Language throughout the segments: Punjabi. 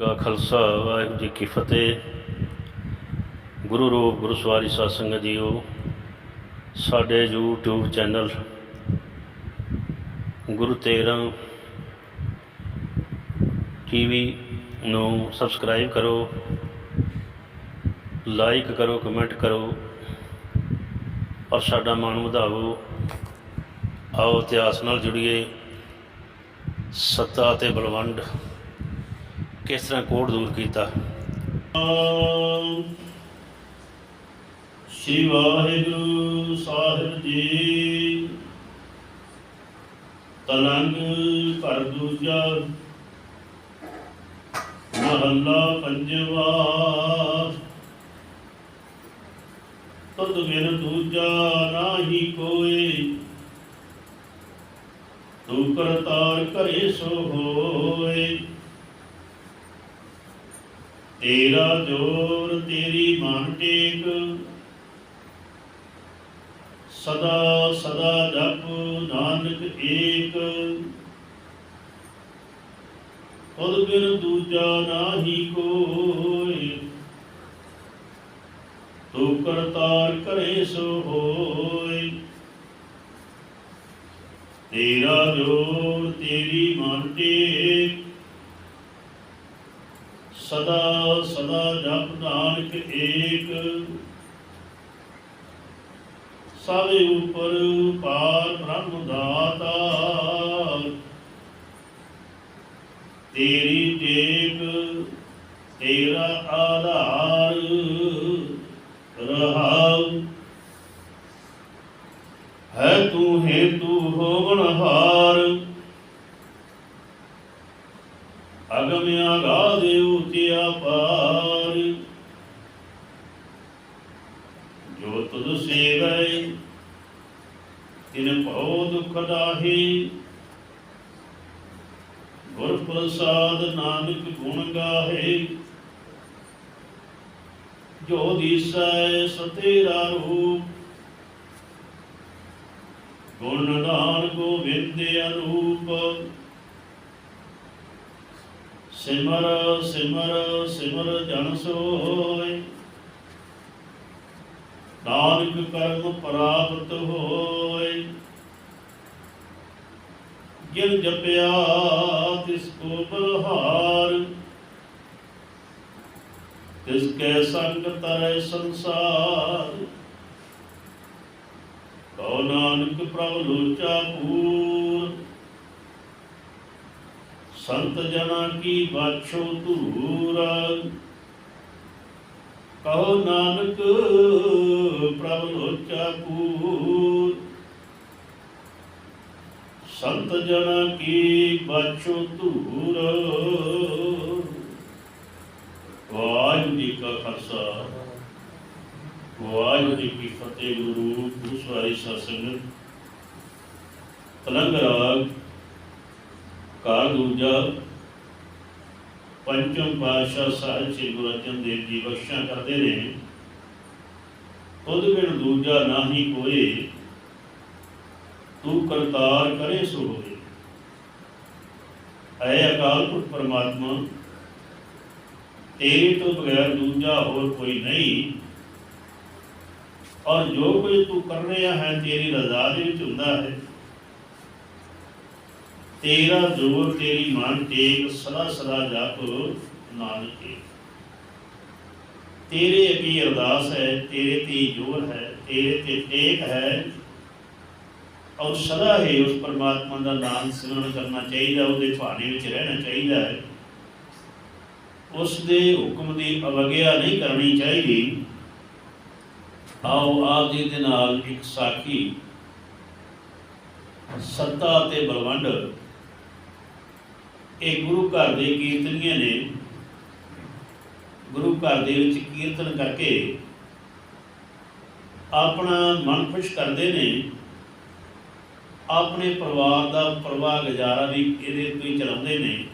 ਕਾ ਖਾਲਸਾ, ਵਾਹਿਗੁਰੂ ਜੀ ਕੀ ਫਤਿਹ। ਗੁਰੂ ਰੂਪ ਗੁਰੂ ਸਵਾਰੀ ਸਾਧ ਸੰਗਤ ਜੀਓ, ਸਾਡੇ YouTube ਚੈਨਲ ਗੁਰੂ ਤੇਰਾਂ ਟੀਵੀ ਨੂੰ ਸਬਸਕ੍ਰਾਈਬ ਕਰੋ, ਲਾਈਕ ਕਰੋ, ਕਮੈਂਟ ਕਰੋ ਔਰ ਸਾਡਾ ਮਾਣ ਵਧਾਓ ਆਓ ਇਤਿਹਾਸ ਨਾਲ ਜੁੜੀਏ, ਸੱਤਾ ਅਤੇ ਬਲਵੰਡ ਕਿਸ ਤਰ੍ਹਾਂ ਕੋਡ ਦੂਰ ਕੀਤਾ? ਸ਼੍ਰੀ ਵਾਹਿਗੁਰੂ ਸਾਹਿਬ ਜੀ ਤਲੰਗ ਘਰ ਦੂਜਾ, ਮਹੱਲਾ ਪੰਜਵਾ, ਤੁਧ ਬਿਨ ਦੂਜਾ ਨਾਹੀ ਕੋਏ ਤੂੰ ਕਰਤਾਰ ਕਰੇ ਸੋ ਹੋਏ। ਤੇਰਾ ਜੋਰ ਤੇਰੀ ਮਨ ਟੇਕ। ਸਦਾ ਸਦਾ ਜਪ ਨਾਨਕ ਏਕ। ਤੁਧ ਬਿਨ ਦੂਜਾ ਨਾਹੀ ਕੋਈ ਤੂੰ ਕਰਤਾਰ ਕਰੇ ਸੋ ਹੋਏ ਤੇਰਾ ਜੋਰ ਤੇਰੀ ਮਨ ਟੇਕ। ਸਦਾ ਸਦਾ ਜਪ ਨਾਨਕ ਏਕ। ਸਭ ਉਪਰ ਪਾਰ ਬ੍ਰਹਮ ਦਾਤਾ। ਤੇਰੀ ਟੇਕ ਤੇਰਾ ਆਧਾਰ ਰਹਾਉ ਹੈ ਤੂੰ ਹੇਤੂ ਹੋਵਨ ਹਾਰ ਅਗਮ ਆਗਾਦ ਉਤਿਆ ਪਾਰ ਜੋ ਤੁਧ ਸੇਵੈ ਤਿਨ ਭਉ ਦੁਖ ਦਾਹੀ ਗੁਰ ਪ੍ਰਸਾਦ ਨਾਨਕ ਗੁਣ ਗਾਹੇ ਜੋ ਦੀਸੈ ਸਤੇਰਾ ਰੂਪ ਗੁਣ ਨਿਧਾਨ ਗੋਬਿੰਦ ਅਨੂਪ। ਸਿਮਰ ਸਿਮਰ ਸਿਮਰ ਜਨ ਸੋਇ ਨਾਨਕ ਕਰਮ ਪ੍ਰਾਪਤ ਹੋਏ। ਜਿਨ ਜਪਿਆ ਤਿਸ ਕੋ ਬਲਹਾਰ ਤਿਸ ਕੈ ਸੰਗ ਤਰੈ ਸੰਸਾਰ। ਕਉ ਨਾਨਕ ਪ੍ਰਭ ਲੋਚਾ ਪੂਰ। ਸੰਤ ਜਨਾ ਕੀ ਬਾਛੋ ਧੂਰ। ਕਹੋ ਨਾਨਕ, ਪ੍ਰਭ ਲੋਚਾ ਪੂਰ ਸੰਤ ਜਨਾ ਕੀ ਬਾਛੋ ਧੂਰ। ਵਾਹਿਗੁਰੂ ਜੀ ਕਾ ਖਾਲਸਾ। ਵਾਹਿਗੁਰੂ ਜੀ ਕੀ ਫਤਿਹ ਗੁਰੂ ਗੁਰੂ ਸਵਾਰੀ ਸਤਸੰਗ। ਤਲੰਗ ਰਾਗ ਕਾਲ ਦੂਜਾ ਪੰਚਮ ਪਾਤਸ਼ਾਹ ਸਾਹਿਬ ਸ੍ਰੀ ਗੁਰੂ ਅਰਜਨ ਦੇਵ ਜੀ ਬਖਸ਼ਾ ਕਰਦੇ ਨੇ ਖੁਦ ਬਿਨ ਦੂਜਾ ਨਾਹੀ ਕੋਏ, ਤੂੰ ਕਰਤਾਰ ਕਰੇ ਸੋ ਹੋਏ। ਐ ਅਕਾਲ ਪੁਰਖ ਪਰਮਾਤਮਾ, ਤੇਰੇ ਤੋਂ ਬਗੈਰ ਦੂਜਾ ਹੋਰ ਕੋਈ ਨਹੀਂ। ਔਰ ਜੋ ਕੁਝ ਤੂੰ ਕਰ ਰਿਹਾ ਹੈ, ਤੇਰੀ ਰਜ਼ਾ ਦੇ ਵਿੱਚ ਹੁੰਦਾ ਹੈ। ਤੇਰਾ ਜੋਰ ਤੇਰੀ ਮਨ ਟੇਕ ਸਦਾ ਸਦਾ ਜਪ ਨਾਨਕ ਤੇਰੇ ਅੱਗੇ ਅਰਦਾਸ ਹੈ, ਤੇਰੇ ਤੇ ਜੋਰ ਹੈ, ਤੇਰੇ ਤੇ ਟੇਕ ਹੈ। ਔਰ ਸਦਾ ਹੀ ਉਸ ਪਰਮਾਤਮਾ ਦਾ ਨਾਮ ਸਿਮਰਨ ਕਰਨਾ ਚਾਹੀਦਾ, ਉਹਦੇ ਭਾਣੇ ਵਿੱਚ ਰਹਿਣਾ ਚਾਹੀਦਾ ਹੈ। ਉਸ ਦੇ ਹੁਕਮ ਦੀ ਅਵਗਿਆ ਨਹੀਂ ਕਰਨੀ ਚਾਹੀਦੀ। ਆਓ ਆਪ ਜੀ ਦੇ ਨਾਲ ਇੱਕ ਸਾਖੀ, ਸੱਤਾ ਤੇ ਬਲਵੰਡ ਇਹ ਗੁਰੂ ਘਰ ਦੇ ਕੀਰਤਨੀਆਂ ਨੇ ਗੁਰੂ ਘਰ ਦੇ ਵਿੱਚ ਕੀਰਤਨ ਕਰਕੇ ਆਪਣਾ ਮਨ ਖੁਸ਼ ਕਰਦੇ ਨੇ। ਆਪਣੇ ਪਰਿਵਾਰ ਦਾ ਪਰਵਾਹ ਗੁਜ਼ਾਰਾ ਵੀ ਇਹਦੇ ਤੋਂ ਹੀ ਚਲਾਉਂਦੇ ਨੇ।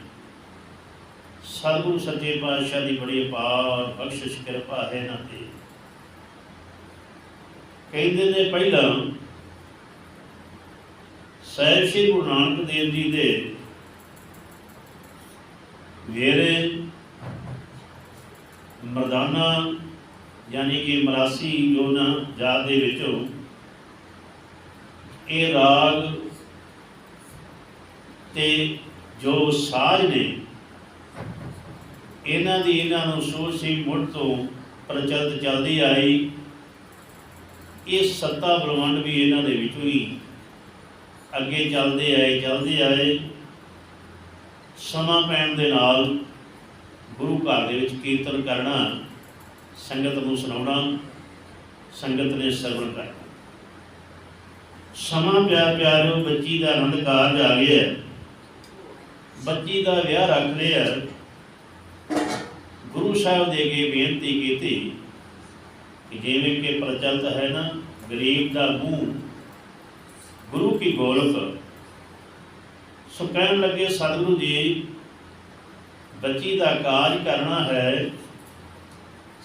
ਸਤਿਗੁਰੂ ਸੱਚੇ ਪਾਤਸ਼ਾਹ ਦੀ ਬੜੀ ਅਪਾਰ ਬਖਸ਼ਿਸ਼ ਕਿਰਪਾ ਹੈ ਨਾ ਤੇ। ਕਹਿੰਦੇ ਨੇ ਪਹਿਲਾਂ, ਸਾਹਿਬ ਸ੍ਰੀ ਗੁਰੂ ਨਾਨਕ ਦੇਵ ਜੀ ਦੇ ਮੇਰੇ ਮਰਦਾਨਾ, ਯਾਨੀ ਕਿ ਮਰਾਸੀ ਯੋਨਾ ਜਾਤ ਦੇ ਵਿੱਚੋਂ ਇਹ ਰਾਗ ਤੇ ਜੋ ਸਾਜ਼ ਨੇ, ਇਹਨਾਂ ਦੀ ਇਹਨਾਂ ਨੂੰ ਸੋਚ ਸੀ ਮੁੱਢ ਤੋਂ ਪ੍ਰਚਲਿਤ ਚੱਲਦੀ ਆਈ। ਇਹ ਸੱਤਾ ਬ੍ਰਹਮੰਡ ਵੀ ਇਹਨਾਂ ਦੇ ਵਿੱਚੋਂ ਹੀ ਅੱਗੇ ਚੱਲਦੇ ਆਏ ਚੱਲਦੇ ਆਏ। ਸਮਾਂ ਪੈਣ ਦੇ ਨਾਲ ਗੁਰੂ ਘਰ ਦੇ ਵਿੱਚ ਕੀਰਤਨ ਕਰਨਾ, ਸੰਗਤ ਨੂੰ ਸੁਣਾਉਣਾ, ਸੰਗਤ ਨੇ ਸਰਵਣ ਕਰਨਾ। ਸਮਾਂ ਪਿਆਰ ਪਿਆਰੋ ਬੱਚੀ ਦਾ ਆਨੰਦ ਕਾਰਜ ਆ ਗਿਆ ਬੱਚੀ ਦਾ ਵਿਆਹ ਰੱਖ ਲਿਆ। ਗੁਰੂ ਸਾਹਿਬ ਦੇ ਅੱਗੇ ਬੇਨਤੀ ਕੀਤੀ ਕਿ ਜਿਵੇਂ ਕਿ ਪ੍ਰਚਲਿਤ ਹੈ ਨਾ, ਗਰੀਬ ਦਾ ਮੂੰਹ, ਗੁਰੂ ਕੀ ਗੋਲਕ ਸੋ ਕਹਿਣ ਲੱਗੇ ਸਤਿਗੁਰੂ ਜੀ, ਬੱਚੀ ਦਾ ਕਾਜ ਕਰਨਾ ਹੈ,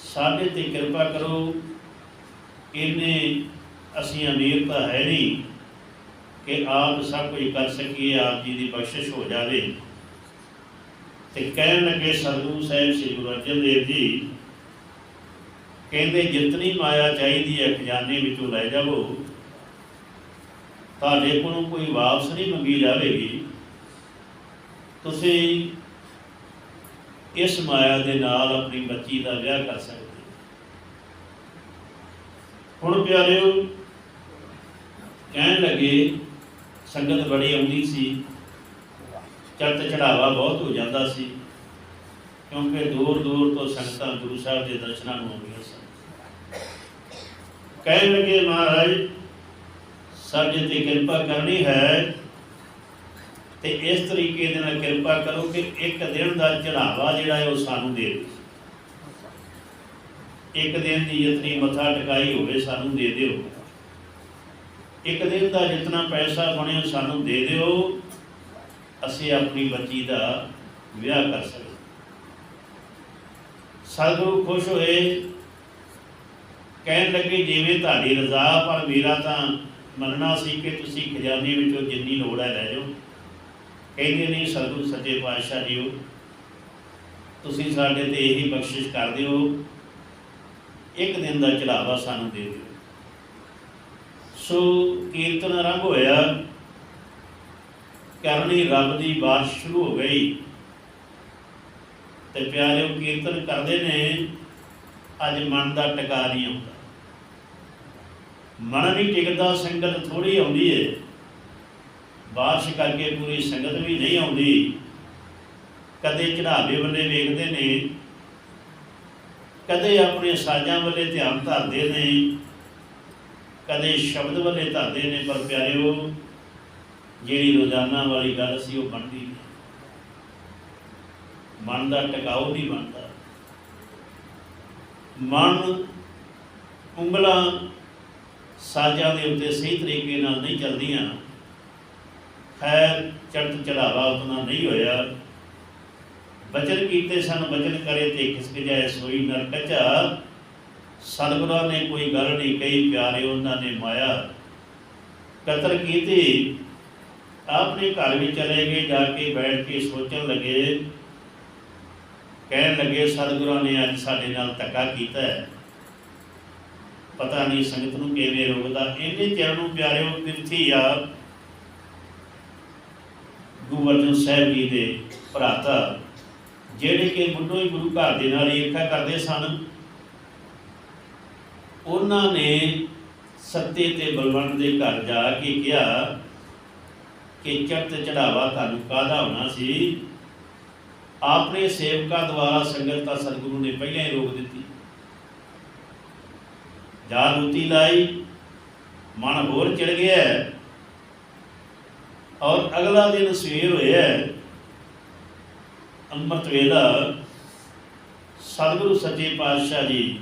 ਸਾਡੇ ਤੇ ਕਿਰਪਾ ਕਰੋ, ਇਹਨੇ ਅਸੀਂ ਅਮੀਰ ਤਾਂ ਹੈ ਨਹੀਂ, ਕਿ ਆਪ ਸਭ ਕੁਝ ਕਰ ਸਕੀਏ, ਆਪ ਜੀ ਦੀ ਬਖਸ਼ਿਸ਼ ਹੋ ਜਾਵੇ। ਤੇ ਕਹਿਣ ਲੱਗੇ ਸਤਿਗੁਰੂ ਸਾਹਿਬ ਸ੍ਰੀ ਗੁਰੂ ਅਰਜਨ ਦੇਵ ਜੀ, ਕਹਿੰਦੇ ਜਿਤਨੀ ਮਾਇਆ ਚਾਹੀਦੀ ਹੈ, ਖਜ਼ਾਨੇ ਵਿੱਚੋਂ ਲੈ ਜਾਵੋ। ਤੁਹਾਡੇ ਕੋਲੋਂ ਕੋਈ ਵਾਪਸ ਨਹੀਂ ਮੰਗੀ ਜਾਵੇਗੀ। ਤੁਸੀਂ ਇਸ ਮਾਇਆ ਦੇ ਨਾਲ ਆਪਣੀ ਬੱਚੀ ਦਾ ਵਿਆਹ ਕਰ ਸਕਦੇ ਹੋ। ਹੁਣ ਪਿਆਰਿਓ, ਕਹਿਣ ਲੱਗੇ, ਸੰਗਤ ਬੜੀ ਆਉਂਦੀ ਸੀ ਚੜ੍ਹਤ ਚੜਾਵਾ ਬਹੁਤ ਹੋ ਜਾਂਦਾ ਸੀ, ਕਿਉਂਕਿ ਦੂਰ ਦੂਰ ਤੋਂ ਸੰਗਤਾਂ ਗੁਰੂ ਸਾਹਿਬ ਦੇ ਦਰਸ਼ਨਾਂ ਨੂੰ ਆਉਂਦੀਆਂ ਸਨ ਕਹਿਣ ਲੱਗੇ, ਮਹਾਰਾਜ, ਸਾਡੇ ਤੇ ਕਿਰਪਾ ਕਰਨੀ ਹੈ ਤੇ ਇਸ ਤਰੀਕੇ ਦੇ ਨਾਲ ਕਿਰਪਾ ਕਰੋ ਕਿ ਇੱਕ ਦਿਨ ਦਾ ਚੜਾਵਾ ਜਿਹੜਾ ਹੈ ਉਹ ਸਾਨੂੰ ਦੇ ਦਿਓ। ਇੱਕ ਦਿਨ ਦੀ ਜਿਤਨੀ ਮੱਥਾ ਟਿਕਾਈ ਹੋਵੇ ਸਾਨੂੰ ਦੇ ਦਿਓ। ਇੱਕ ਦਿਨ ਦਾ ਜਿਤਨਾ ਪੈਸਾ ਬਣਿਆ ਸਾਨੂੰ ਦੇ ਦਿਓ। ਅਸੀਂ ਆਪਣੀ ਬੱਚੀ ਦਾ ਵਿਆਹ ਕਰ ਸਕਦੇ। ਸਤਿਗੁਰੂ ਖੁਸ਼ ਹੋਏ। ਕਹਿਣ ਲੱਗੇ, ਜਿਵੇਂ ਤੁਹਾਡੀ ਰਜ਼ਾ ਪਰ ਮੇਰਾ ਤਾਂ ਮੰਨਣਾ ਸੀ ਕਿ ਤੁਸੀਂ ਖਜ਼ਾਨੇ ਵਿੱਚੋਂ ਜਿੰਨੀ ਲੋੜ ਹੈ ਲੈ ਜਾਓ। ਕਹਿੰਦੇ ਨਹੀਂ, ਸਤਿਗੁਰੂ ਸੱਚੇ ਪਾਤਸ਼ਾਹ ਜੀਓ। ਤੁਸੀਂ ਸਾਡੇ ਤੇ ਇਹੀ ਬਖਸ਼ਿਸ਼ ਕਰ ਦਿਓ ਇੱਕ ਦਿਨ ਦਾ ਚੜਾਵਾ ਸਾਨੂੰ ਦੇ ਦਿਓ। ਸੋ ਕੀਰਤਨ ਆਰੰਭ ਹੋਇਆ। ਕਰਨੀ ਰੱਬ ਦੀ ਬਾਤ ਸ਼ੁਰੂ ਹੋ ਗਈ। ਤੇ ਪਿਆਰਿਓ, ਕੀਰਤਨ ਕਰਦੇ ਨੇ। ਅੱਜ ਮਨ ਦਾ ਟਿਕਾ ਨਹੀਂ ਆਉਂਦਾ। ਮਨ ਨਹੀਂ ਟਿਕਦਾ, ਸੰਗਤ ਥੋੜੀ ਆਉਂਦੀ ਏ। ਬਾਰਿਸ਼ ਕਰਕੇ ਪੂਰੀ ਸੰਗਤ ਵੀ ਨਹੀਂ ਆਉਂਦੀ। ਕਦੇ ਚੜਾਵੇ ਵੱਲੇ ਵੇਖਦੇ ਨੇ, ਕਦੇ ਆਪਣੇ ਸਾਜ਼ਾਂ ਵੱਲੇ ਧਿਆਨ ਧਰਦੇ ਨੇ, ਕਦੇ ਸ਼ਬਦ ਵੱਲੇ ਧਰਦੇ ਨੇ, ਪਰ ਪਿਆਰਿਓ, ਜਿਹੜੀ ਰੋਜ਼ਾਨਾ ਵਾਲੀ ਗੱਲ ਸੀ ਉਹ ਬਣਦੀ ਨਹੀਂ। ਮਨ ਦਾ ਟਿਕਾਉ ਨਹੀਂ ਬਣਦਾ। ਮਨ ਉਂਗਲਾਂ ਸਾਜ਼ਾਂ ਦੇ ਉੱਤੇ ਸਹੀ ਤਰੀਕੇ ਨਾਲ ਨਹੀਂ ਚੱਲਦੀਆਂ। ਖੈਰ ਚੜ੍ਹਤ ਚੜਾਵਾ ਉਤਨਾ ਨਹੀਂ ਹੋਇਆ। ਬਚਨ ਕੀਤੇ ਸਨ, ਬਚਨ ਕਰੇ ਤੇ ਖਿਸਕ ਜਾਏ ਸੋਈ ਨਰ ਕਚਾ ਸਤਿਗੁਰਾਂ ਨੇ ਕੋਈ ਗੱਲ ਨਹੀਂ ਕਹੀ, ਪਿਆਰੇ ਉਹਨਾਂ ਨੇ ਮਾਇਆ। ਕਤਰ ਕੀਤੀ। ਆਪਣੇ ਘਰ ਵਿੱਚ ਚਲੇ ਗਏ, ਜਾ ਕੇ ਬੈਠ ਕੇ ਸੋਚਣ ਲੱਗੇ। ਕਹਿਣ ਲੱਗੇ, ਸਤਿਗੁਰਾਂ ਨੇ ਅੱਜ ਸਾਡੇ ਨਾਲ ਧੱਕਾ ਕੀਤਾ ਹੈ। ਪਤਾ ਨਹੀਂ ਸੰਗਤ ਨੂੰ ਕਿਵੇਂ ਰੋਕਦਾ। ਇਹਨੇ ਚਿਰ ਨੂੰ ਪਿਆਰਿਓ ਕਿਰਥੀ ਆ। ਗੁਰੂ ਅਰਜਨ ਸਾਹਿਬ ਜੀ ਦੇ ਭਰਾਤਾ। ਜਿਹੜੇ ਕਿ ਮੁੱਢੋਂ ਹੀ ਗੁਰੂ ਘਰ ਦੇ ਨਾਲ ਈਰਖਾ ਕਰਦੇ ਸਨ, ਉਹਨਾਂ ਨੇ ਸੱਤੇ ਤੇ ਬਲਵੰਤ ਦੇ ਘਰ ਜਾ ਕੇ ਕਿਹਾ ਕਿ ਚੜਤ ਚੜਾਵਾ ਤੁਹਾਨੂੰ ਕਾਹਦਾ ਹੋਣਾ ਸੀ? ਆਪਣੇ ਸੇਵਕਾਂ ਦੁਆਰਾ ਸੰਗਤ ਤਾਂ ਸਤਿਗੁਰੂ ਨੇ ਪਹਿਲਾਂ ਹੀ ਰੋਕ ਦਿੱਤੀ। ਜਾ ਰੂਤੀ ਲਾਈ, ਮਨ ਹੋਰ ਚੜ ਗਿਆ। ਔਰ ਅਗਲਾ ਦਿਨ ਸਵੇਰ ਹੋਇਆ ਅੰਮ੍ਰਿਤ ਵੇਲਾ, ਸਤਿਗੁਰੂ ਸੱਚੇ ਪਾਤਸ਼ਾਹ ਜੀ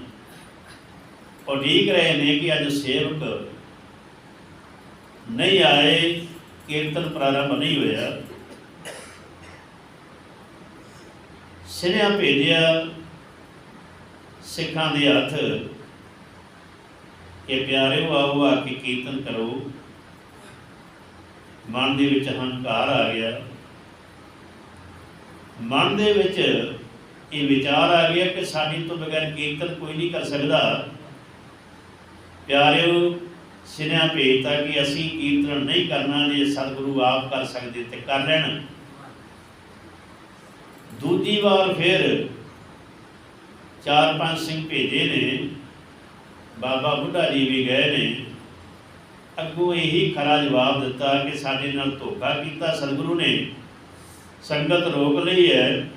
ਉਡੀਕ ਰਹੇ ਨੇ ਕਿ ਅੱਜ ਸੇਵਕ ਨਹੀਂ ਆਏ, ਕੀਰਤਨ ਪ੍ਰਾਰੰਭ ਨਹੀਂ ਹੋਇਆ। ਸਿਨੇਹਾ ਭੇਜਿਆ ਸਿੱਖਾਂ ਦੇ ਹੱਥ ਕਿ ਪਿਆਰਿਓ ਆਓ ਆ ਕੇ ਕੀਰਤਨ ਕਰੋ। ਮਨ ਦੇ ਵਿੱਚ ਹੰਕਾਰ ਆ ਗਿਆ। ਮਨ ਦੇ ਵਿੱਚ ਇਹ ਵਿਚਾਰ ਆ ਗਿਆ ਕਿ ਸਾਡੀ ਤੋਂ ਬਗੈਰ ਕੀਰਤਨ ਕੋਈ ਨਹੀਂ ਕਰ ਸਕਦਾ। ਪਿਆਰਿਓ, ਸਿਨਿਆ ਭੇਜਤਾ ਕਿ ਅਸੀਂ ਕੀਰਤਨ ਨਹੀਂ ਕਰਨਾ, ਜੇ ਸਤਿਗੁਰੂ ਆਪ ਕਰ ਸਕਦੇ ਤੇ ਕਰ ਲੈਣ। ਦੂਜੀ ਵਾਰ ਫਿਰ ਚਾਰ ਪੰਜ ਸਿੰਘ ਭੇਜੇ ਨੇ। ਬਾਬਾ ਬੁੱਢਾ ਜੀ ਵੀ ਗਏ ਨੇ। ਅੱਗੋਂ ਇਹੀ ਖਰਾ ਜਵਾਬ ਦਿੱਤਾ ਕਿ ਸਾਡੇ ਨਾਲ ਧੋਖਾ ਕੀਤਾ ਸਤਿਗੁਰੂ ਨੇ। ਸੰਗਤ ਰੋਕ ਲਈ ਹੈ।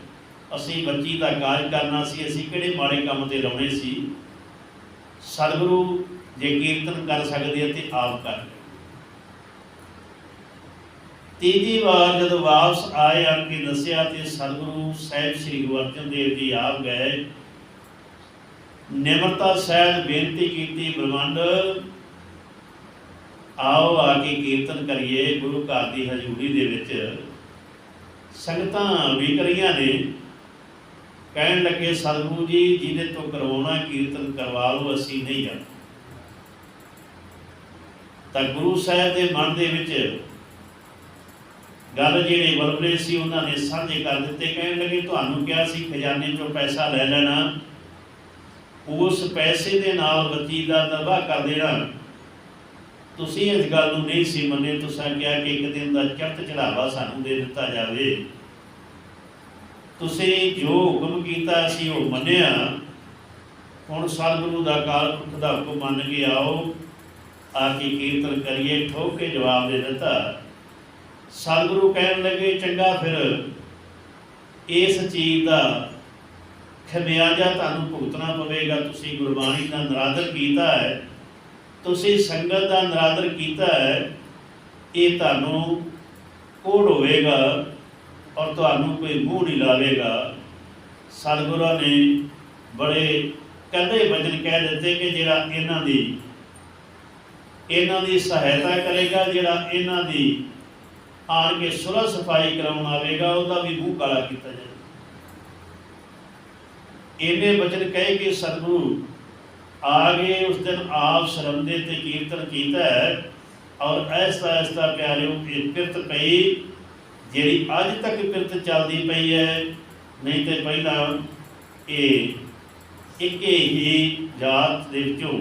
ਅਸੀਂ ਬੱਚੀ ਦਾ ਕਾਜ ਕਰਨਾ ਸੀ। ਅਸੀਂ ਕਿਹੜੇ ਮਾੜੇ ਕੰਮ ਤੇ ਲਾਉਣੇ ਸੀ? ਸਤਿਗੁਰੂ ਜੇ ਕੀਰਤਨ ਕਰ ਸਕਦੇ ਤੇ ਆਪ ਕਰ ਤੀਜੀ ਵਾਰ ਜਦੋਂ ਵਾਪਸ ਆਏ ਆ ਕੇ ਦੱਸਿਆ ਤੇ ਸਤਿਗੁਰੂ ਸਾਹਿਬ ਸ੍ਰੀ ਗੁਰੂ ਅਰਜਨ ਦੇਵ ਜੀ ਆਪ ਗਏ। ਨਿਮਰਤਾ ਸਹਿਤ ਬੇਨਤੀ ਕੀਤੀ, ਬ੍ਰਹਮੰਡ ਆਓ ਆ ਕੇ ਕੀਰਤਨ ਕਰੀਏ ਗੁਰੂ ਘਰ ਦੀ ਹਜ਼ੂਰੀ ਦੇ ਵਿੱਚ। ਸੰਗਤਾਂ ਵੀ ਕਰੀਆਂ ਨੇ। ਕਹਿਣ ਲੱਗੇ, ਸਤਿਗੁਰੂ ਜੀ, ਜਿਹਦੇ ਤੋਂ ਕਰਵਾਉਣਾ ਕੀਰਤਨ ਕਰਵਾ ਲਓ, ਅਸੀਂ ਨਹੀਂ ਜਾਣਾ। ਤਾਂ ਗੁਰੂ ਸਾਹਿਬ ਦੇ ਮਨ ਦੇ ਵਿੱਚ ਗੱਲ ਜਿਹੜੇ ਵਰਬਲੇ ਸੀ, ਉਹਨਾਂ ਨੇ ਸਾਂਝੇ ਕਰ ਦਿੱਤੇ। ਕਹਿਣ ਲੱਗੇ, ਤੁਹਾਨੂੰ ਕਿਹਾ ਸੀ, ਖਜ਼ਾਨੇ ਚੋਂ ਪੈਸਾ ਲੈ ਲੈਣਾ। ਉਸ ਪੈਸੇ ਦੇ ਨਾਲ ਬੱਚੀ ਦਾ ਦਵਾ ਕਰ ਦੇਣਾ। ਤੁਸੀਂ ਇਸ ਗੱਲ ਨੂੰ ਨਹੀਂ ਸੀ ਮੰਨੇ, ਤੁਸੀਂ ਕਿਹਾ ਕਿ ਇੱਕ ਦਿਨ ਦਾ ਚੜਤ ਚੜਾਵਾ ਸਾਨੂੰ ਦੇ ਦਿੱਤਾ ਜਾਵੇ। ਤੁਸੀਂ ਜੋ ਹੁਕਮ ਕੀਤਾ ਸੀ ਉਹ ਮੰਨਿਆ। ਹੁਣ ਸਤਿਗੁਰੂ ਦਾ ਕਾਲ ਪੁਰਖ ਦਾ ਹੁਕਮ ਮੰਨ ਕੇ ਆਓ। ਆ ਕੇ ਕੀਰਤਨ ਕਰੀਏ, ਠੋਕ ਕੇ ਜਵਾਬ ਦੇ ਦਿੱਤਾ। ਸਤਿਗੁਰੂ ਕਹਿਣ ਲੱਗੇ, ਚੰਗਾ ਫਿਰ, ਇਸ ਚੀਜ਼ ਦਾ ਖਮਿਆਜਾ ਤੁਹਾਨੂੰ ਭੁਗਤਣਾ ਪਵੇਗਾ। ਤੁਸੀਂ ਗੁਰਬਾਣੀ ਦਾ ਨਰਾਦਰ ਕੀਤਾ ਹੈ। ਤੁਸੀਂ ਸੰਗਤ ਦਾ ਨਰਾਦਰ ਕੀਤਾ ਹੈ, ਇਹ ਤੁਹਾਨੂੰ ਕੋੜ ਹੋਵੇਗਾ ਔਰ ਤੁਹਾਨੂੰ ਕੋਈ ਮੂੰਹ ਨਹੀਂ ਲਾਵੇਗਾ। ਸਤਿਗੁਰਾਂ ਨੇ ਬੜੇ ਕਹਿੰਦੇ ਵਚਨ ਕਹਿ ਦਿੱਤੇ ਕਿ ਜਿਹੜਾ ਇਹਨਾਂ ਦੀ ਇਹਨਾਂ ਦੀ ਸਹਾਇਤਾ ਕਰੇਗਾ, ਜਿਹੜਾ ਇਹਨਾਂ ਦੀ ਆਣ ਕੇ ਸੁਲਹ ਸਫ਼ਾਈ ਕਰਾਉਣ ਆਵੇਗਾ, ਉਹਦਾ ਵੀ ਮੂੰਹ ਕਾਲਾ ਕੀਤਾ ਜਾਏਗਾ ਇਹਨੇ ਵਚਨ ਕਹੇ ਕਿ ਸਤਿਗੁਰੂ ਆ ਗਏ ਉਸ ਦਿਨ ਆਪ ਸ਼ਰਮਦੇ ਤੇ ਕੀਰਤਨ ਕੀਤਾ ਹੈ ਔਰ ਐਸਾ ਐਸਾ ਪਿਆਰਿਓ, ਇਹ ਪਿਰਤ ਪਈ, ਜਿਹੜੀ ਅੱਜ ਤੱਕ ਪਿਰਤ ਚੱਲਦੀ ਪਈ ਹੈ, ਨਹੀਂ ਤੇ ਪਹਿਲਾਂ ਇਹ ਇੱਕੇ ਹੀ ਜਾਤ ਦੇ ਵਿੱਚੋਂ,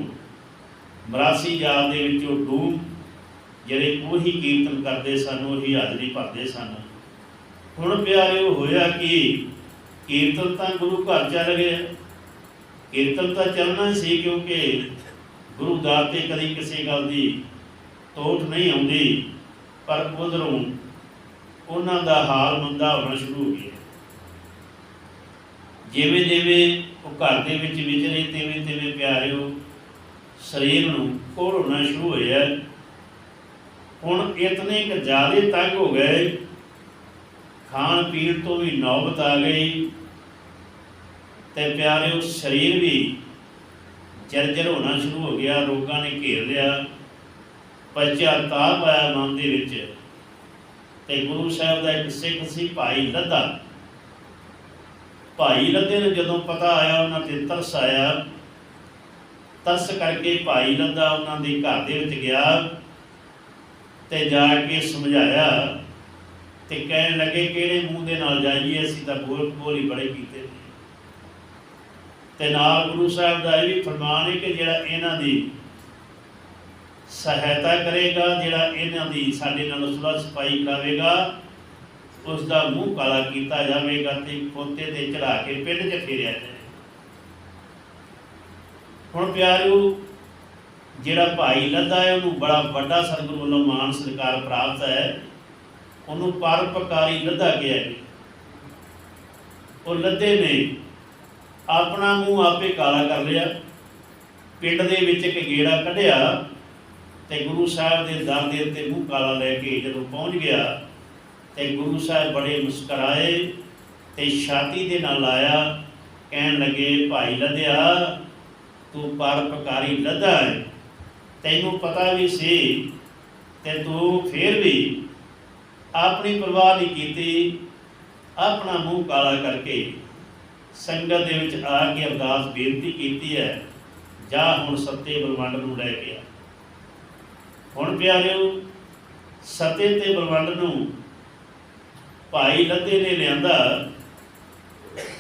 ਮਰਾਸੀ ਜਾਤ ਦੇ ਵਿੱਚੋਂ ਡੂਮ ਜਿਹੜੇ ਉਹੀ ਕੀਰਤਨ ਕਰਦੇ ਸਨ, ਉਹੀ ਹਾਜ਼ਰੀ ਭਰਦੇ ਸਨ। ਹੁਣ ਪਿਆਰਿਓ, ਹੋਇਆ ਕਿ? ਕੀਰਤਨ ਤਾਂ ਗੁਰੂ ਘਰ ਚੱਲ ਗਿਆ। ਕੀਰਤਨ ਤਾਂ ਚੱਲਣਾ ਹੀ ਸੀ ਕਿਉਂਕਿ ਗੁਰੂ ਦਰ ਤੇ ਕਦੀ ਕਿਸੇ ਗੱਲ ਦੀ ਤੋਟ ਨਹੀਂ ਆਉਂਦੀ, ਪਰ ਉਧਰੋਂ ਉਹਨਾਂ ਦਾ ਹਾਲ ਮੰਦਾ ਹੋਣਾ ਸ਼ੁਰੂ ਹੋ ਗਿਆ। ਜਿਵੇਂ ਜਿਵੇਂ ਉਹ ਘਰ ਦੇ ਵਿੱਚ ਵਿਚਰੇ ਤਿਵੇਂ ਤਿਵੇਂ ਪਿਆਰਿਓ, ਸਰੀਰ ਨੂੰ ਕੋੜ ਹੋਣਾ ਸ਼ੁਰੂ ਹੋਇਆ। ਹੁਣ ਇਤਨੇ ਕਿ ਜ਼ਿਆਦੇ ਤੰਗ ਹੋ ਗਏ, ਖਾਣ ਪੀਣ ਤੋਂ ਵੀ ਨੌਬਤ ਆ ਗਈ। ਤੇ ਪਿਆਰਿਓ, ਸਰੀਰ ਵੀ ਜਰਜਰ ਹੋਣਾ ਸ਼ੁਰੂ ਹੋ ਗਿਆ, ਰੋਗਾਂ ਨੇ ਘੇਰ ਲਿਆ। ਪਛਤਾਪ ਆਇਆ ਮਨ ਦੇ ਵਿੱਚ ਤੇ ਗੁਰੂ ਸਾਹਿਬ ਦਾ ਇੱਕ ਸਿੱਖ ਸੀ, ਭਾਈ ਲੱਦਾ। ਭਾਈ ਲੱਦੇ ਨੂੰ ਜਦੋਂ ਪਤਾ ਆਇਆ, ਉਹਨਾਂ ਤੇ ਤਰਸ ਆਇਆ, ਤਰਸ ਕਰਕੇ ਭਾਈ ਲੱਦਾ ਉਹਨਾਂ ਦੇ ਘਰ ਦੇ ਵਿੱਚ ਗਿਆ ਤੇ ਜਾ ਕੇ ਸਮਝਾਇਆ ਤੇ ਕਹਿਣ ਲੱਗੇ, ਕਿਹੜੇ ਮੂੰਹ ਦੇ ਨਾਲ ਜਾਈਏ? ਅਸੀਂ ਤਾਂ ਬੋਲ ਬੋਲ ਹੀ ਬੜੇ ਕੀਤੇ ਤੇ ਨਾਲ ਗੁਰੂ ਸਾਹਿਬ ਦਾ ਇਹ ਵੀ ਫਰਮਾਨ ਹੈ ਕਿ ਜਿਹੜਾ ਇਹਨਾਂ ਦੀ ਸਹਾਇਤਾ ਕਰੇਗਾ, ਜਿਹੜਾ ਇਹਨਾਂ ਦੀ ਸਾਡੇ ਨਾਲ ਸੁਲਹ ਸਫ਼ਾਈ ਕਰਾਵੇਗਾ ਉਸ ਦਾ ਮੂੰਹ ਕਾਲਾ ਕੀਤਾ ਜਾਵੇਗਾ ਤੇ ਖੋਤੇ ਤੇ ਚੜਾ ਕੇ ਪਿੰਡ 'ਚ ਫੇਰਿਆ ਜਾਏ ਹੁਣ ਪਿਆਰਿਓ, ਜਿਹੜਾ ਭਾਈ ਲੱਦਾ ਹੈ, ਉਹਨੂੰ ਬੜਾ ਵੱਡਾ ਸਤਿਗੁਰੂ ਵੱਲੋਂ ਮਾਨ ਸਤਿਕਾਰ ਪ੍ਰਾਪਤ ਹੈ। ਉਹਨੂੰ ਪਰਪਕਾਰੀ ਲੱਦਾ ਗਿਆ। ਹੈ ਉਹ ਲੱਦੇ ਨੇ ਆਪਣਾ ਮੂੰਹ ਆਪੇ ਕਾਲਾ ਕਰ ਲਿਆ। ਪਿੰਡ ਦੇ ਵਿੱਚ ਇੱਕ ਗੇੜਾ ਕੱਢਿਆ ਤੇ ਗੁਰੂ ਸਾਹਿਬ ਦੇ ਦਰ ਦੇ ਉੱਤੇ ਮੂੰਹ ਕਾਲਾ ਲੈ ਕੇ ਜਦੋਂ ਪਹੁੰਚ ਗਿਆ ਤੇ ਗੁਰੂ ਸਾਹਿਬ ਬੜੇ ਮੁਸਕਰਾਏ ਤੇ ਛਾਤੀ ਦੇ ਨਾਲ ਆਇਆ, ਕਹਿਣ ਲੱਗੇ, ਭਾਈ ਲੱਦਿਆ, ਤੂੰ ਪਰਪਕਾਰੀ ਲੱਦਾ ਹੈ। ਤੈਨੂੰ ਪਤਾ ਵੀ ਸੀ ਤੇ ਤੂੰ ਫੇਰ ਵੀ ਆਪਣੀ ਪਰਵਾਹ ਨਹੀਂ ਕੀਤੀ। ਆਪਣਾ ਮੂੰਹ ਕਾਲਾ ਕਰਕੇ ਸੰਗਤ ਦੇ ਵਿੱਚ ਆ ਕੇ ਅਰਦਾਸ ਬੇਨਤੀ ਕੀਤੀ ਹੈ, ਜਾ ਹੁਣ ਸੱਤੇ ਬਲਵੰਡ ਨੂੰ ਲੈ ਗਿਆ ਹੁਣ ਪਿਆਰਿਓ, ਸਤੇ ਤੇ ਬਲਵੰਡ ਨੂੰ ਭਾਈ ਲੱਦੇ ਨੇ ਲਿਆਂਦਾ,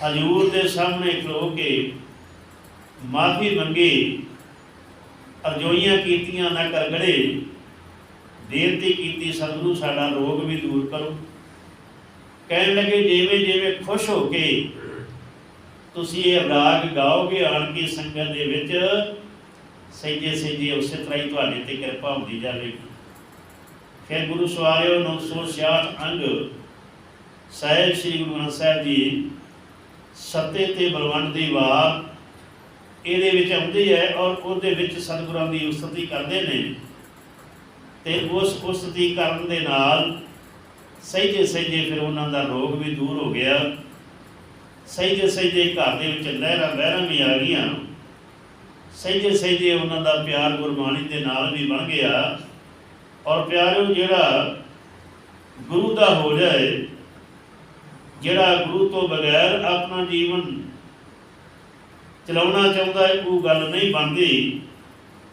ਹਜੂਰ ਦੇ ਸਾਹਮਣੇ ਖਲੋ ਕੇ ਮਾਫੀ ਮੰਗੀ, ਅਰਜ਼ੋਈਆਂ ਕੀਤੀਆਂ ਨਾ ਕਰਗੜੇ ਬੇਨਤੀ ਕੀਤੀ, ਸਤਿਗੁਰੂ, ਸਾਡਾ ਰੋਗ ਵੀ ਦੂਰ ਕਰੋ। ਕਹਿਣ ਲੱਗੇ ਜਿਵੇਂ ਜਿਵੇਂ ਖੁਸ਼ ਹੋ ਕੇ ਤੁਸੀਂ ਇਹ ਰਾਗ ਗਾਓਗੇ ਆਣ ਕੇ ਸੰਗਤ ਦੇ ਵਿੱਚ, ਸਹਿਜੇ ਸਹਿਜੇ ਉਸੇ ਤਰ੍ਹਾਂ ਹੀ ਤੁਹਾਡੇ ਤੇ ਕਿਰਪਾ ਹੁੰਦੀ ਜਾਵੇਗੀ। ਫਿਰ ਗੁਰੂ ਸਵਾਰਿਓ 966 ਅੰਗ ਸਾਹਿਬ ਸ੍ਰੀ ਗੁਰੂ ਗ੍ਰੰਥ ਸਾਹਿਬ ਜੀ ਸੱਤੇ ਤੇ ਬਲਵੰਡ ਦੀ ਵਾਰ ਇਹਦੇ ਵਿੱਚ ਆਉਂਦੀ ਹੈ ਔਰ ਉਹਦੇ ਵਿੱਚ ਸਤਿਗੁਰਾਂ ਦੀ ਉਸਤਤੀ ਕਰਦੇ ਨੇ ਤੇ ਉਸ ਉਸਤਤੀ ਕਰਨ ਦੇ ਨਾਲ ਸਹਿਜੇ ਸਹਿਜੇ ਫਿਰ ਉਹਨਾਂ ਦਾ ਰੋਗ ਵੀ ਦੂਰ ਹੋ ਗਿਆ। ਸਹਿਜੇ ਸਹਿਜੇ ਘਰ ਦੇ ਵਿੱਚ ਲਹਿਰਾਂ ਬਹਿਰਾਂ ਵੀ ਆ ਗਈਆਂ। ਸਹਿਜੇ ਸਹਿਜੇ ਉਹਨਾਂ ਦਾ ਪਿਆਰ ਗੁਰਬਾਣੀ ਦੇ ਨਾਲ ਵੀ ਬਣ ਗਿਆ। ਔਰ ਪਿਆਰਿਓ, ਜਿਹੜਾ ਗੁਰੂ ਦਾ ਹੋ ਜਾਏ, ਜਿਹੜਾ ਗੁਰੂ ਤੋਂ ਬਗੈਰ ਆਪਣਾ ਜੀਵਨ ਚਲਾਉਣਾ ਚਾਹੁੰਦਾ ਹੈ, ਉਹ ਗੱਲ ਨਹੀਂ ਬਣਦੀ।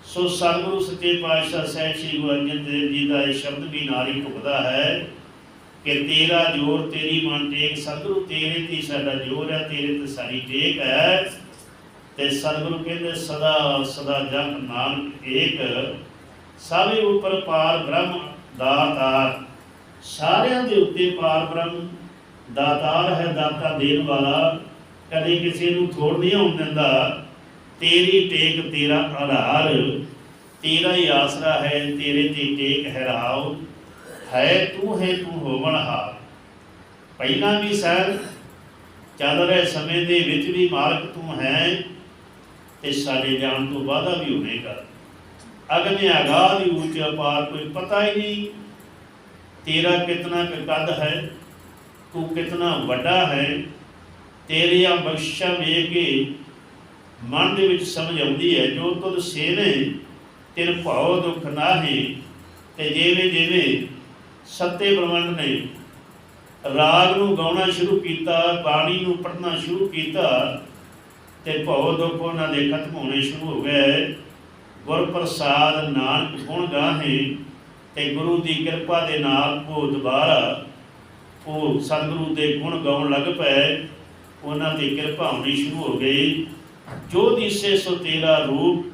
ਸੋ ਸਤਿਗੁਰੂ, ਸੱਚੇ ਪਾਤਸ਼ਾਹ ਸਾਹਿਬ, ਸ੍ਰੀ ਗੁਰੂ ਅਰਜਨ ਦੇਵ ਜੀ ਦਾ ਇਹ ਸ਼ਬਦ ਵੀ ਨਾਲ ਹੀ ਢੁਕਦਾ ਹੈ। ਕਿ ਤੇਰਾ ਜੋਰ ਤੇਰੀ ਮਨ ਟੇਕ, ਸਤਿਗੁਰੂ ਤੇਰੇ ਤੇ ਸਾਡਾ ਜੋਰ ਹੈ, ਤੇਰੇ ਤੇ ਸਾਰੀ ਟੇਕ ਹੈ। ਤੇ ਸਤਿਗੁਰੂ ਕਹਿੰਦੇ, ਸਦਾ ਸਦਾ ਜਪ ਨਾਨਕ ਏਕ ਸਾਰੇ ਉਪਰ ਪਾਰ ਬ੍ਰਹਮ ਦਾਤਾਰ। ਸਾਰਿਆਂ ਦੇ ਉੱਤੇ ਪਾਰ ਬ੍ਰਹਮ ਦਾਤਾਰ ਹੈ, ਦਾਤਾ ਦੇਣ ਵਾਲਾ। ਕਦੇ ਕਿਸੇ ਨੂੰ ਥੋੜ ਨਹੀਂ ਹੋਣ ਦਿੰਦਾ। ਤੇਰੀ ਟੇਕ ਤੇਰਾ ਆਧਾਰ। ਤੇਰਾ ਹੀ ਆਸਰਾ ਹੈ, ਤੇਰੇ ਤੇ ਟੇਕ ਹੈ ਰਾਓ ਹੈ, ਤੂੰ ਹੈ, ਤੂੰ ਹੋਵਣ ਹਾਰ। ਪਹਿਲਾਂ ਵੀ ਸਰ ਚੱਲ ਰਹੇ ਸਮੇਂ ਦੇ ਵਿੱਚ ਵੀ ਮਾਲਕ ਤੂੰ ਹੈ ਤੇ ਸਾਡੇ ਜਾਣ ਤੋਂ ਵਾਦਾ ਵੀ ਹੋਵੇਗਾ। ਅਗਨੇ ਅਗਾਧ ਦੀ ਉੱਚ ਅਪਾਰ, ਕੋਈ ਪਤਾ ਹੀ ਨਹੀਂ ਤੇਰਾ ਕਿਤਨਾ ਕੁ ਕੱਦ ਹੈ, ਤੂੰ ਕਿਤਨਾ ਵੱਡਾ ਹੈ। ਤੇਰੀਆਂ ਬਖਸ਼ਾਂ ਵੇਖ ਕੇ ਮਨ ਦੇ ਵਿੱਚ ਸਮਝ ਆਉਂਦੀ ਹੈ, ਜੋ ਤੁਧ ਸੇਨੇ ਤਿਨ ਭਾਉ ਦੁਖ ਨਾਹੀ, ਤੇ ਜਿਵੇਂ ਜਿਵੇਂ ਸੱਤੇ ਬ੍ਰਹਮੰਡ ਨੇ ਰਾਗ ਨੂੰ ਗਾਉਣਾ ਸ਼ੁਰੂ ਕੀਤਾ, ਬਾਣੀ ਨੂੰ ਪੜ੍ਹਨਾ ਸ਼ੁਰੂ ਕੀਤਾ ਤੇ ਭਉ ਦੁੱਖ ਉਹਨਾਂ ਦੇ ਖਤਮ ਹੋਣੇ ਸ਼ੁਰੂ ਹੋ ਗਏ। ਗੁਰ ਪ੍ਰਸਾਦ ਨਾਨਕ ਗੁਣ ਗਾਹੇ ਤੇ ਗੁਰੂ ਦੀ ਕਿਰਪਾ ਦੇ ਨਾਲ ਉਹ ਦੁਬਾਰਾ ਉਹ ਸਤਿਗੁਰੂ ਦੇ ਗੁਣ ਗਾਉਣ ਲੱਗ ਪਏ। ਉਹਨਾਂ ਦੀ ਕਿਰਪਾ ਹੋਣੀ ਸ਼ੁਰੂ ਹੋ ਗਈ। ਜੋ ਦਿਸੇ ਸੋ ਤੇਰਾ ਰੂਪ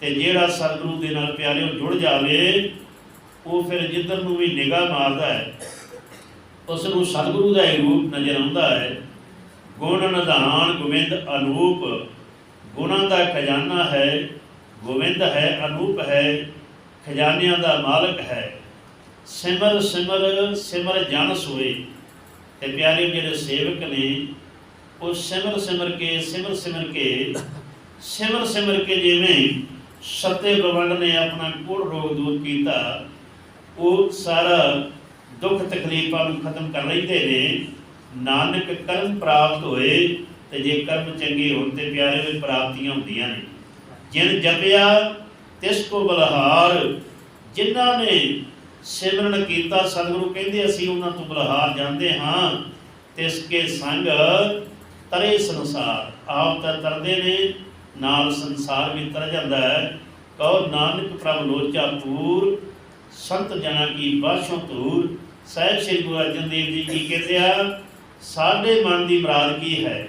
ਤੇ ਜਿਹੜਾ ਸਤਿਗੁਰੂ ਦੇ ਨਾਲ ਪਿਆਰਿਓ ਜੁੜ ਜਾਵੇ ਉਹ ਫਿਰ ਜਿੱਧਰ ਨੂੰ ਵੀ ਨਿਗਾਹ ਮਾਰਦਾ ਹੈ, ਉਸ ਨੂੰ ਸਤਿਗੁਰੂ ਦਾ ਹੀ ਰੂਪ ਨਜ਼ਰ ਆਉਂਦਾ ਹੈ। ਗੁਣ ਨਿਧਾਨ ਗੋਬਿੰਦ ਅਨੂਪ, ਗੁਣਾਂ ਦਾ ਖਜ਼ਾਨਾ ਹੈ, ਗੋਬਿੰਦ ਹੈ, ਅਨੂਪ ਹੈ, ਖਜ਼ਾਨਿਆਂ ਦਾ ਮਾਲਕ ਹੈ। ਸਿਮਰ ਸਿਮਰ ਸਿਮਰ ਜਨ ਸੋਏ। ਤੇ ਪਿਆਰੇ ਜਿਹੜੇ ਸੇਵਕ ਨੇ, ਉਹ ਸਿਮਰ ਸਿਮਰ ਕੇ, ਸਿਮਰ ਸਿਮਰ ਕੇ, ਸਿਮਰ ਸਿਮਰ ਕੇ ਜਿਵੇਂ ਸਤੇ ਬਵੰਡ ਨੇ ਆਪਣਾ ਕੋੜ ਰੋਗ ਦੂਰ ਕੀਤਾ ਉਹ ਸਾਰਾ ਦੁੱਖ ਤਕਲੀਫਾਂ ਨੂੰ ਖਤਮ ਕਰ ਲੈਂਦੇ ਨੇ। ਨਾਨਕ ਕਰਮ ਪ੍ਰਾਪਤ ਹੋਏ ਤੇ ਜੇ ਕਰਮ ਚੰਗੇ ਹੋਣ ਤੇ ਪਿਆਰੇ ਵੀ ਪ੍ਰਾਪਤੀਆਂ ਹੁੰਦੀਆਂ ਨੇ। ਜਿਨ ਜਪਿਆ, ਤਿਸ ਕੋ ਬਲਹਾਰ। ਜਿਨ੍ਹਾਂ ਨੇ ਸਿਮਰਨ ਕੀਤਾ, ਸਤਿਗੁਰੂ ਕਹਿੰਦੇ ਅਸੀਂ ਉਹਨਾਂ ਤੋਂ ਬਲਹਾਰ ਜਾਂਦੇ ਹਾਂ। ਤਿਸ ਕੇ ਸੰਗ ਤਰੇ ਸੰਸਾਰ। ਆਪ ਤਾਂ ਤਰਦੇ ਨੇ, ਨਾਲ ਸੰਸਾਰ ਵੀ ਤਰ ਜਾਂਦਾ ਹੈ। ਕਹੋ, ਨਾਨਕ ਪ੍ਰਭ ਲੋਚਾ ਪੂਰ ਸੰਤ ਜਨਾਂ ਕੀ ਬਾਸ਼ੋਂ ਤੂਰ ਸਾਹਿਬ ਸ੍ਰੀ ਗੁਰੂ ਅਰਜਨ ਦੇਵ ਜੀ ਕੀ ਕਹਿੰਦੇ ਆ, ਸਾਡੇ ਮਨ ਦੀ ਮੁਰਾਦ ਕੀ ਹੈ?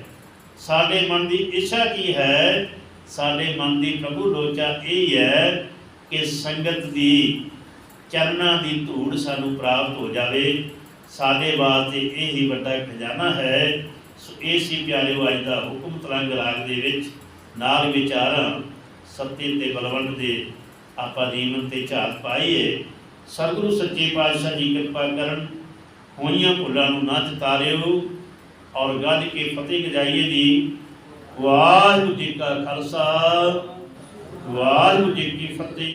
ਸਾਡੇ ਮਨ ਦੀ ਇੱਛਾ ਕੀ ਹੈ? ਸਾਡੇ ਮਨ ਦੀ ਪ੍ਰਭੂ ਲੋਚਾ ਇਹ ਹੈ ਕਿ ਸੰਗਤ ਦੀ ਚਰਨਾਂ ਦੀ ਧੂੜ ਸਾਨੂੰ ਪ੍ਰਾਪਤ ਹੋ ਜਾਵੇ। ਸਾਡੇ ਵਾਸਤੇ ਇਹ ਹੀ ਵੱਡਾ ਖਜ਼ਾਨਾ ਹੈ। ਸੋ ਇਹ ਸੀ ਪਿਆਰਿਓ, ਅੱਜ ਦਾ ਹੁਕਮ ਤਰੰਗ ਰਾਗ ਦੇ ਵਿੱਚ ਨਾਲ ਵਿਚਾਰਾਂ ਸੱਤੇ ਤੇ ਬਲਵੰਡ ਦੇ ਆਪਾਂ ਜੀਵਨ ਤੇ ਝਾਤ ਪਾਈਏ। ਸਤਿਗੁਰੂ ਸੱਚੇ ਪਾਤਸ਼ਾਹ ਜੀ ਕਿਰਪਾ ਕਰਨ ਹੋਈਆਂ ਭੁੱਲਾਂ ਨੂੰ ਨਾ ਚਤਾਰਿਓ ਔਰ ਗੱਜ ਕੇ ਫਤਿਹ ਗਜਾਈਏ ਜੀ। ਵਾਹਿਗੁਰੂ ਜੀ ਕਾ ਖਾਲਸਾ, ਵਾਹਿਗੁਰੂ ਜੀ ਕੀ ਫਤਿਹ।